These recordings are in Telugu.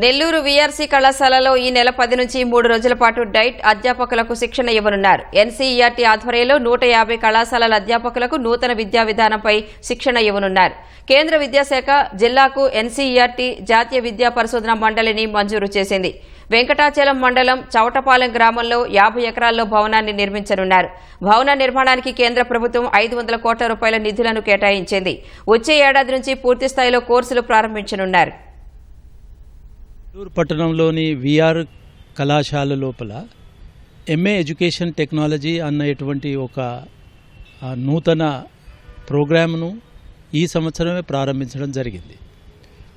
నెల్లూరు వీఆర్సీ కళాశాలలో ఈ నెల పది నుంచి మూడు రోజుల పాటు డైట్ అధ్యాపకులకు శిక్షణ ఇవ్వనున్నారు. ఎన్సీఈఆర్టీ ఆధ్వర్యంలో నూట యాభై కళాశాలల అధ్యాపకులకు నూతన విద్యా విధానంపై శిక్షణ ఇవ్వనున్నారు. కేంద్ర విద్యాశాఖ జిల్లాకు ఎన్సీఈఆర్టీ జాతీయ విద్యా పరిశోధన మండలిని మంజూరు చేసింది. వెంకటాచలం మండలం చౌటపాలెం గ్రామంలో యాభై ఎకరాల్లో భవనాన్ని నిర్మించనున్నారు. భవన నిర్మాణానికి కేంద్ర ప్రభుత్వం ఐదు వందల కోట్ల రూపాయల నిధులను కేటాయించింది. వచ్చే ఏడాది నుంచి పూర్తిస్థాయిలో కోర్సులు ప్రారంభించనున్నారు. చిత్తూరు పట్టణంలోని విఆర్ కళాశాల లోపల ఎంఏ ఎడ్యుకేషన్ టెక్నాలజీ అన్నటువంటి ఒక నూతన ప్రోగ్రామ్ను ఈ సంవత్సరమే ప్రారంభించడం జరిగింది.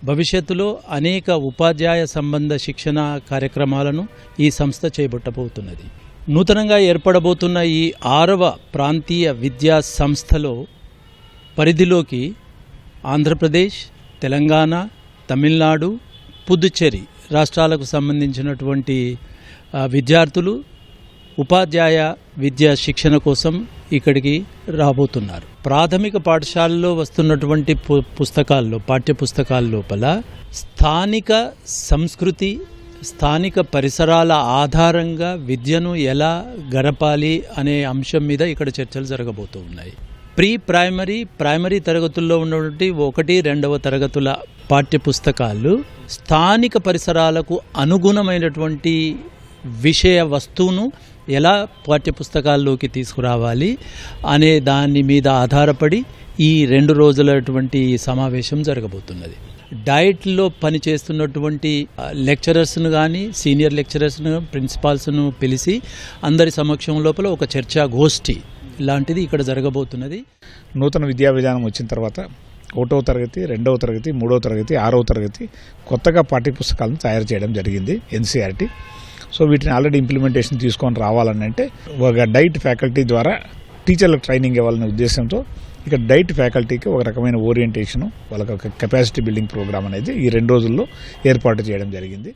భవిష్యత్తులో అనేక ఉపాధ్యాయ సంబంధ శిక్షణ కార్యక్రమాలను ఈ సంస్థ చేపట్టబోతున్నది. నూతనంగా ఏర్పడబోతున్న ఈ ఆరవ ప్రాంతీయ విద్యా సంస్థలో పరిధిలోకి ఆంధ్రప్రదేశ్ తెలంగాణ తమిళనాడు పుదుచ్చేరి రాష్ట్రాలకు సంబంధించినటువంటి విద్యార్థులు ఉపాధ్యాయ విద్యా శిక్షణ కోసం ఇక్కడికి రాబోతున్నారు. ప్రాథమిక పాఠశాలలో వస్తున్నటువంటి పు పుస్తకాల్లో పాఠ్య పుస్తకాల లోపల స్థానిక సంస్కృతి స్థానిక పరిసరాల ఆధారంగా విద్యను ఎలా గడపాలి అనే అంశం మీద ఇక్కడ చర్చలు జరగబోతూ ఉన్నాయి. ప్రీ ప్రైమరీ ప్రైమరీ తరగతుల్లో ఉన్నటువంటి ఒకటి రెండవ తరగతుల పాఠ్య పుస్తకాలు స్థానిక పరిసరాలకు అనుగుణమైనటువంటి విషయ వస్తువును ఎలా పాఠ్యపుస్తకాల్లోకి తీసుకురావాలి అనే దాని మీద ఆధారపడి ఈ రెండు రోజులటువంటి సమావేశం జరగబోతున్నది. డైట్లో పనిచేస్తున్నటువంటి లెక్చరర్స్ను కానీ సీనియర్ లెక్చరర్స్ను ప్రిన్సిపాల్స్ను పిలిచి అందరి సమక్షం లోపల ఒక చర్చా గోష్ఠి లాంటిది ఇక్కడ జరగబోతున్నది. నూతన విద్యా విధానం వచ్చిన తర్వాత ఒకటవ తరగతి రెండవ తరగతి మూడవ తరగతి ఆరవ తరగతి కొత్తగా పాఠ్యపుస్తకాలను తయారు చేయడం జరిగింది ఎన్సీఆర్టీ సో వీటిని ఆల్రెడీ ఇంప్లిమెంటేషన్ తీసుకొని రావాలని అంటే ఒక డైట్ ఫ్యాకల్టీ ద్వారా టీచర్లకు ట్రైనింగ్ ఇవ్వాలనే ఉద్దేశంతో ఇక డైట్ ఫ్యాకల్టీకి ఒక రకమైన ఓరియంటేషన్ వాళ్ళకి ఒక కెపాసిటీ బిల్డింగ్ ప్రోగ్రామ్ అనేది ఈ రెండు రోజుల్లో ఏర్పాటు చేయడం జరిగింది.